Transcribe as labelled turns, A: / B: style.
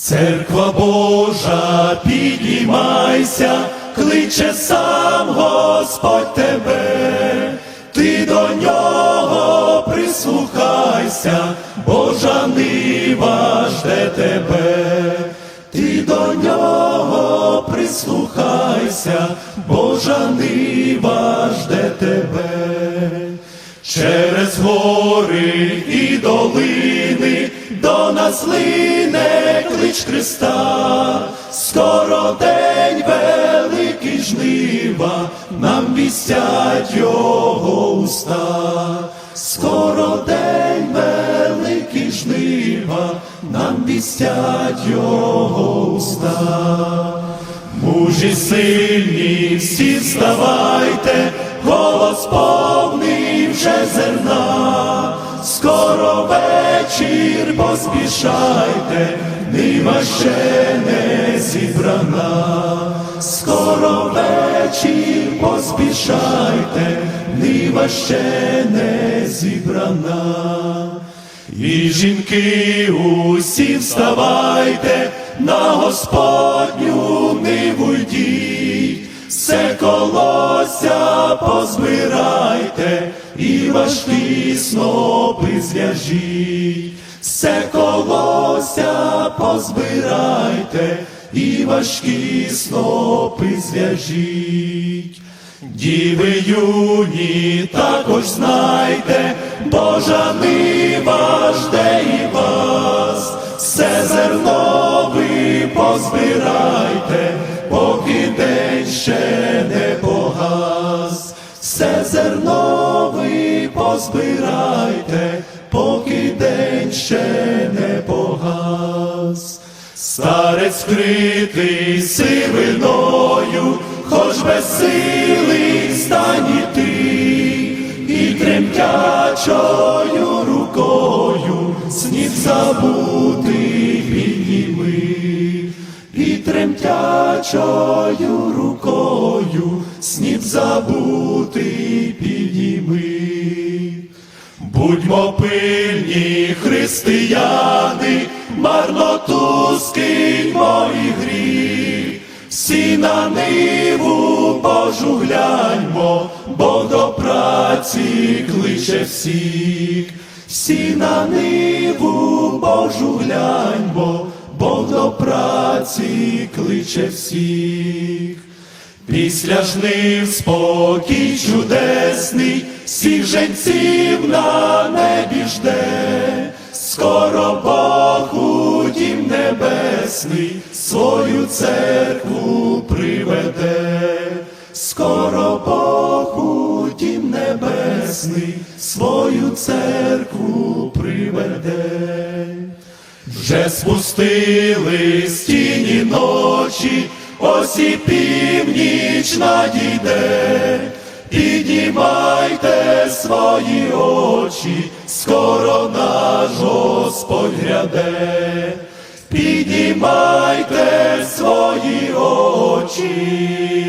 A: Церква Божа, підіймайся, кличе сам Господь тебе, ти до нього прислухайся, Божа нива жде тебе, ти до нього прислухайся, Божа нива жде тебе. Через гори і долини до нас лине клич Христа, скоро день великий жнива, нам вістять його уста, скоро день великий жнива, нам вістять його уста. Мужі сильні, всі вставайте, повний вже зерна, скоро вечір поспішайте, нива ще не зібрана, скоро вечір поспішайте, нива ще не зібрана. І жінки усі вставайте, на Господню ниву йдіть, все колося позбирайте, важкі снопи зв'яжіть, все колося позбирайте, і важкі снопи зв'яжіть. Діви юні, також знайте, Божа нива жде і вас, все зерно ви позбирайте, поки день ще не погас, все зерно позбирайте, поки день ще не погас. Старець вкритий сивиною, хоч без сили стань іти, і тремтячою рукою снів забутий підніми, і тремтячою рукою снів забутий підніми. Будьмо пильні, християни, марноту скиньмо і гріх, всі на ниву Божу гляньмо, Бог до праці кличе всіх, всі на ниву Божу гляньмо, Бог до праці кличе всіх. Після жнив спокій чудесний, всіх женців на небі жде, скоро Бог у небесний свою церкву приведе, скоро Бог у небесний свою церкву приведе. Вже спустились тіні ночі, осі північ надійде, піднімайте свої очі, скоро наш Господь гряде, піднімайте свої очі.